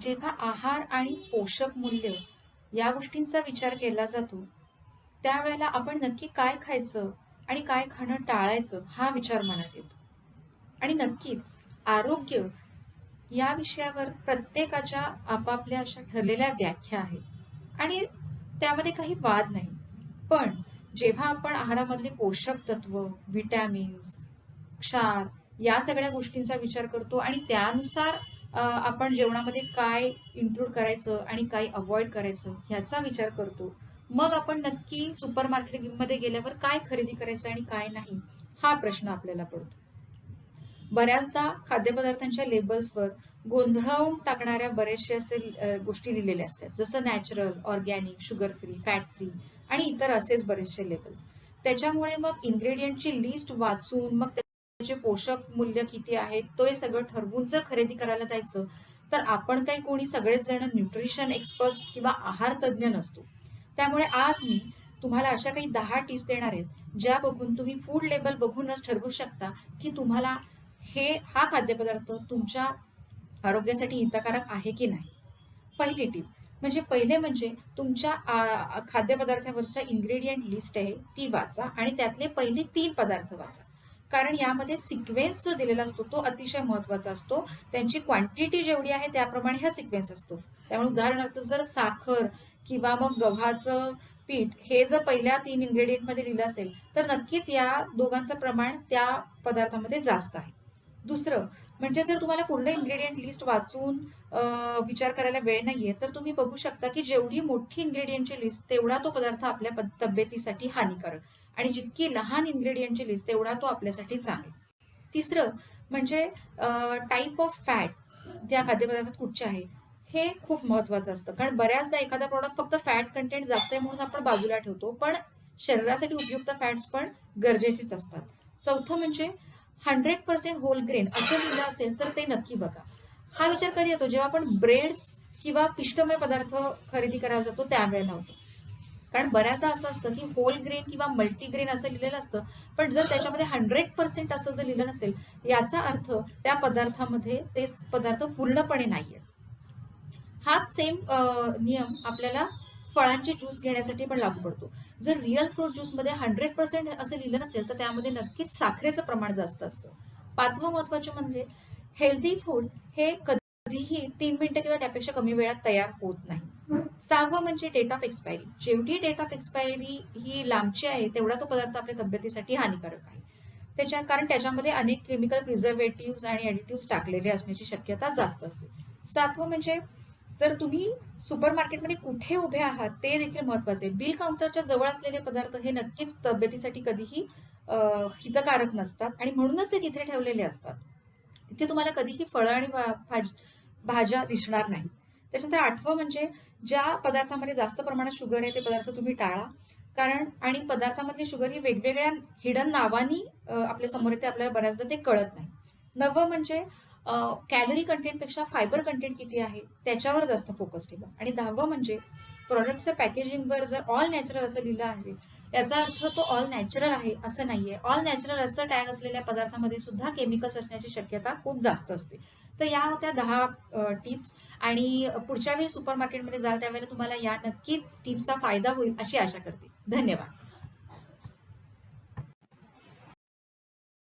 जेव्हा आहार आणि पोषक मूल्य या गोष्टींचा विचार केला जातो, त्यावेळेला आपण नक्की काय खायचं आणि काय खाणं टाळायचं हा विचार मनात येतो. आणि नक्कीच आरोग्य या विषयावर प्रत्येकाच्या आपापल्या अशा ठरलेल्या व्याख्या आहेत आणि त्यामध्ये काही वाद नाही. पण जेव्हा आपण आहारामधले पोषक तत्व, व्हिटॅमिन्स, क्षार या सगळ्या गोष्टींचा विचार करतो आणि त्यानुसार आपण जेवणामध्ये काय इन्क्लूड करायचं आणि काय अवॉइड करायचं ह्याचा विचार करतो. मग आपण नक्की सुपरमार्केटमध्ये गेल्यावर काय खरेदी करायचं आणि काय नाही, हा प्रश्न आपल्याला पडतो. बऱ्याचदा खाद्यपदार्थांच्या लेबल्सवर गोंधळावून टाकणाऱ्या बरेचसे असे गोष्टी लिहिलेल्या असतात. जसं natural, organic, sugar free, fat free आणि इतर असेच बरेचसे लेबल्स. त्याच्यामुळे मग इन्ग्रेडियंटची लिस्ट वाचून मग त्याचे पोषक मूल्य किती आहे, ते सगळं ठरवून जर खरेदी करायला जायचं, तर आपण काही कोणी सगळेच जण न्यूट्रिशन एक्सपर्ट किंवा आहार तज्ञ नसतो. त्यामुळे आज मी तुम्हाला अशा काही दहा टिप्स देणार आहेत ज्या बघून तुम्ही फूड लेबल बघूनच ठरवू शकता, की तुम्हाला हे हा खाद्यपदार्थ तुमच्या आरोग्यासाठी हितकारक आहे की नाही. पहिली टीप म्हणजे पहिले म्हणजे तुमच्या खाद्यपदार्थावरचा इन्ग्रेडियंट लिस्ट आहे ती वाचा आणि त्यातले पहिले तीन पदार्थ वाचा. कारण यामध्ये सिक्वेन्स जो दिलेला असतो तो अतिशय महत्त्वाचा असतो. त्यांची क्वांटिटी जेवढी आहे त्याप्रमाणे हा सिक्वेन्स असतो. त्यामुळे उदाहरणार्थ जर साखर किंवा मग गव्हाचं पीठ हे जर पहिल्या तीन इन्ग्रेडियंटमध्ये लिहिलं असेल, तर नक्कीच या दोघांचं प्रमाण त्या पदार्थामध्ये जास्त आहे. दुसरं म्हणजे जर तुम्हाला पूर्ण इन्ग्रेडियंट लिस्ट वाचून विचार करायला वेळ नाहीये, तर तुम्ही बघू शकता की जेवढी मोठी इन्ग्रेडियंटची लिस्ट तेवढा तो पदार्थ आपल्या तब्येतीसाठी हानिकारक आणि जितकी लहान इन्ग्रेडियंटची लिस्ट तेवढा तो आपल्यासाठी चांगला. तिसरं म्हणजे टाईप ऑफ फॅट त्या खाद्यपदार्थात कुठचे आहे, हे खूप महत्त्वाचं असतं. कारण बऱ्याचदा एखादा प्रॉडक्ट फक्त फॅट कंटेंट जास्त आहे म्हणून आपण बाजूला ठेवतो. पण शरीरासाठी उपयुक्त फॅट्स पण गरजेचेच असतात. चौथं म्हणजे 100% होल ग्रेन असं लिहिलं असेल तर ते नक्की बघा. हा विचार कधी येतो जेव्हा आपण ब्रेड्स किंवा पिष्टमय पदार्थ खरेदी करायला जातो त्यावेळेला होतो. कारण बऱ्याचदा असं असतं की होल ग्रेन किंवा मल्टीग्रेन असं लिहिलेलं असतं. पण जर त्याच्यामध्ये 100% असं जर लिहिलं नसेल, याचा अर्थ त्या पदार्थामध्ये ते पदार्थ पूर्णपणे नाहीयेत. हाच सेम नियम आपल्याला फळांचे ज्यूस घेण्यासाठी पण लागू पडतो. जर रिअल फ्रूट ज्यूसमध्ये 100% असं लिहिलं नसेल, तर त्यामध्ये नक्कीच साखरेचं प्रमाण जास्त असतं. पाचवं महत्त्वाचे म्हणजे हेल्दी फूड हे कधीही तीन मिनिटं किंवा त्यापेक्षा कमी वेळात तयार होत नाही. सहावं म्हणजे डेट ऑफ एक्सपायरी. जेवढी डेट ऑफ एक्सपायरी ही लांबची आहे, तेवढा तो पदार्थ आपल्या तब्येतीसाठी हानिकारक आहे. त्याच्या कारण त्याच्यामध्ये अनेक केमिकल प्रिझर्वेटिव्ह आणि ॲडिटिव्ह टाकलेले असण्याची शक्यता जास्त असते. सातवं म्हणजे जर तुम्ही सुपर मार्केटमध्ये कुठे उभे आहात ते देखील महत्त्वाचे आहे. बिल काउंटरच्या जवळ असलेले पदार्थ हे नक्कीच तब्येतीसाठी कधीही हितकारक नसतात आणि म्हणूनच ते तिथे ठेवलेले असतात. तिथे तुम्हाला कधीही फळं आणि भाज भाज्या दिसणार नाहीत. त्याच्यानंतर आठवं म्हणजे ज्या पदार्थामध्ये जास्त प्रमाणात शुगर आहे ते पदार्थ तुम्ही टाळा. कारण आणि पदार्थामधली शुगर ही वेगवेगळ्या हिडन नावानी आपल्यासमोर येते आपल्याला बऱ्याचदा ते कळत नाही. नववं म्हणजे कॅलरी कंटेंटपेक्षा फायबर कंटेंट किती आहे त्याच्यावर जास्त फोकस ठेवा. आणि 10वं म्हणजे प्रॉडक्टचं पॅकेजिंगवर जर ऑल नॅचरल असं लिहिलं आहे, याचा अर्थ तो ऑल नॅचरल आहे असं नाहीये. ऑल नॅचरल असं टॅग असलेल्या पदार्थामध्ये सुद्धा केमिकल्स असण्याची शक्यता खूप जास्त असते. तर या होत्या दहा टिप्स आणि पुढच्या वेळी सुपरमार्केटमध्ये जाल त्यावेळेला तुम्हाला या नक्कीच टिप्सचा फायदा होईल अशी आशा करते. धन्यवाद.